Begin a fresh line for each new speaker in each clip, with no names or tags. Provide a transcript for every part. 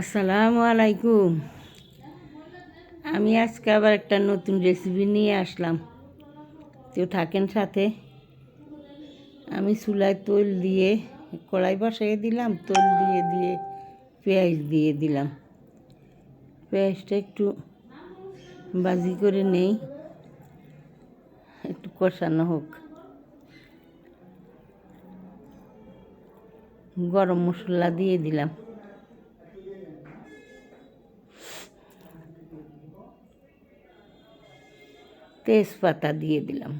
আসসালামু আলাইকুম। আমি আজকে আবার একটা নতুন রেসিপি নিয়ে আসলাম। কেউ থাকেন সাথে। আমি চুলায় তৈল দিয়ে কড়াই বসাই দিলাম, তৈল দিয়ে দিয়ে পেঁয়াজ দিয়ে দিলাম। পেঁয়াজটা একটু বাজি করে নেই। একটু কষানো হোক। গরম মশলা দিয়ে দিলাম। তেজপাতা দিয়ে দিলাম।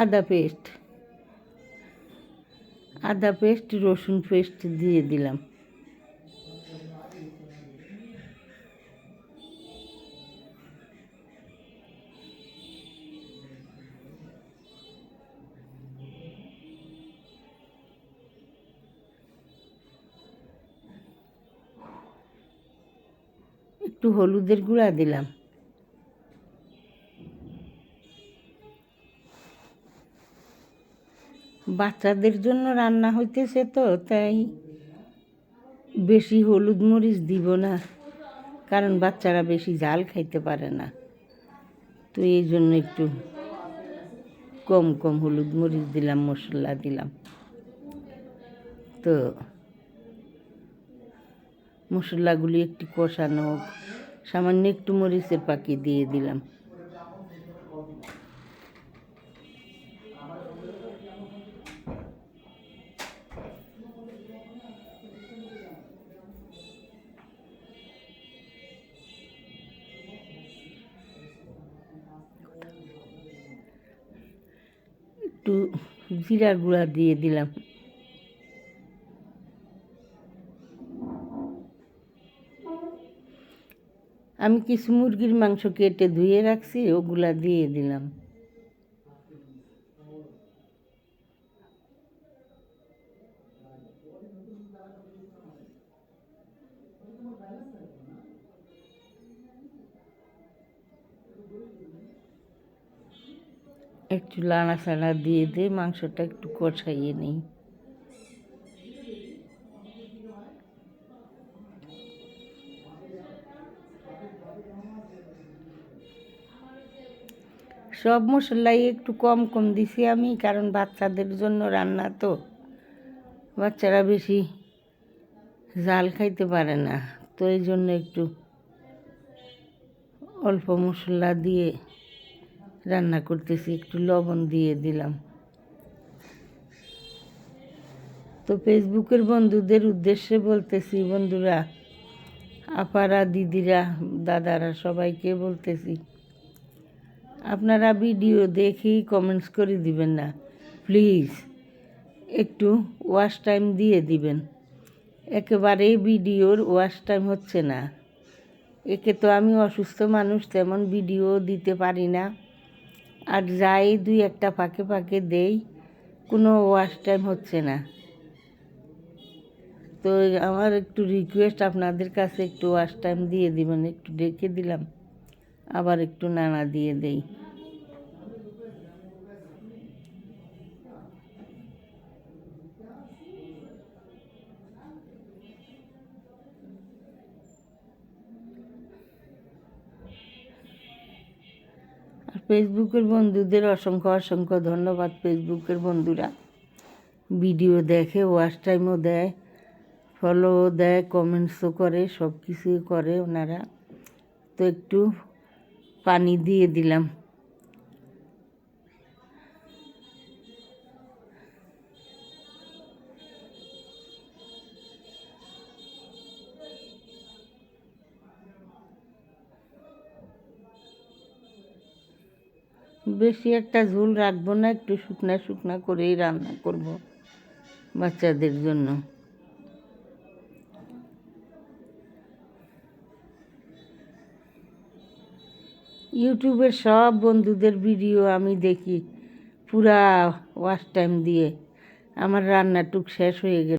আদা পেস্ট আদা পেস্ট রসুন পেস্ট দিয়ে দিলাম। একটু হলুদের গুঁড়া দিলাম। বাচ্চাদের জন্য রান্না হইতেছে তো, তাই বেশি হলুদ মরিচ দিব না, কারণ বাচ্চারা বেশি ঝাল খাইতে পারে না। তো এই জন্য একটু কম কম হলুদ মরিচ দিলাম, মশলা দিলাম। তো মশলাগুলি একটু কষানো হোক। সামান্য একটু মরিচের পাখি দিয়ে দিলাম। একটু জিরা গুঁড়া দিয়ে দিলাম। আমি কিছু মুরগির মাংস কেটে ধুয়ে রাখছি, ওগুলা দিয়ে দিলাম। একটু লাড়া সাড়া দিয়ে দিয়ে মাংসটা একটু কষাইয়ে নিই। সব মশলাই একটু কম কম দিছি আমি, কারণ বাচ্চাদের জন্য রান্না তো। বাচ্চারা বেশি জাল খাইতে পারে না, তো এই জন্য একটু অল্প মশলা দিয়ে রান্না করতেছি, একটু লবণ দিয়ে দিলাম। তো ফেসবুকের বন্ধুদের উদ্দেশ্যে বলতেছি, বন্ধুরা আপারা দিদিরা, দাদারা সবাইকে বলতেছি, আপনারা ভিডিও দেখেই কমেন্টস করে দিবেন না। প্লিজ একটু ওয়াশ টাইম দিয়ে দিবেন। একেবারেই ভিডিওর ওয়াশ টাইম হচ্ছে না। একে তো আমি অসুস্থ মানুষ, তেমন ভিডিও দিতে পারি না। আর যাই দুই একটা ফাঁকে ফাঁকে দেই, কোনো ওয়াশ টাইম হচ্ছে না। তো আমার একটু রিকোয়েস্ট আপনাদের কাছে একটু ওয়াশ টাইম দিয়ে দিবেন, একটু ডেকে দিলাম। আবার একটু নানা দিয়ে দেই। ফেসবুকের বন্ধুদের অসংখ্য অসংখ্য ধন্যবাদ ফেসবুকের বন্ধুরা। ভিডিও দেখে ওয়াশ টাইমও দেয়। ফলোও দেয় কমেন্টসও করে সব কিছুই করে ওনারা। তো একটু পানি দিয়ে দিলাম। বেশি একটা ঝোল রাখব না, একটু শুকনা শুকনা করেই রান্না করব বাচ্চাদের জন্য। ইউটিউবের সব বন্ধুদের ভিডিও আমি দেখি, পুরা ওয়াশ টাইম দিয়ে। আমার রান্নাটুক শেষ হয়ে গেল।